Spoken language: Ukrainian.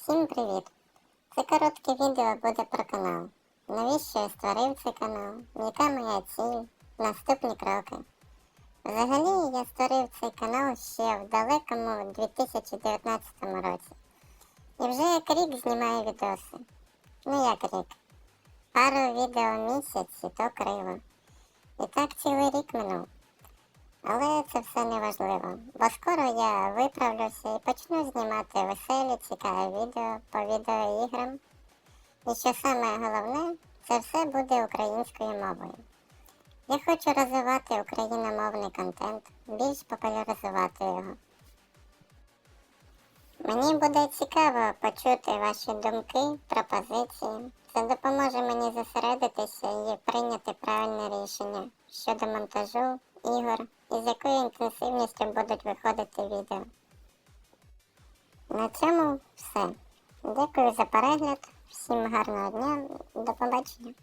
Всім привіт! Це коротке відео буде про канал. Навіщо я створив цей канал? Яка моя ціль? Наступні кроки. Взагалі я створив цей канал ще в далекому 2019 році. І вже як рік знімаю відоси. Ну як рік. Пару відео в місяць то криво. І так цілий рік минув. Але це все не важливо, бо скоро я виправлюся і почну знімати веселі, цікаві відео по відеоіграм. І що саме головне, це все буде українською мовою. Я хочу розвивати україномовний контент, більш популяризувати його. Мені буде цікаво почути ваші думки, пропозиції. Це допоможе мені зосередитися і прийняти правильне рішення щодо монтажу ігор і з якою інтенсивністю будуть виходити відео. На цьому все. Дякую за перегляд. Всім гарного дня. До побачення.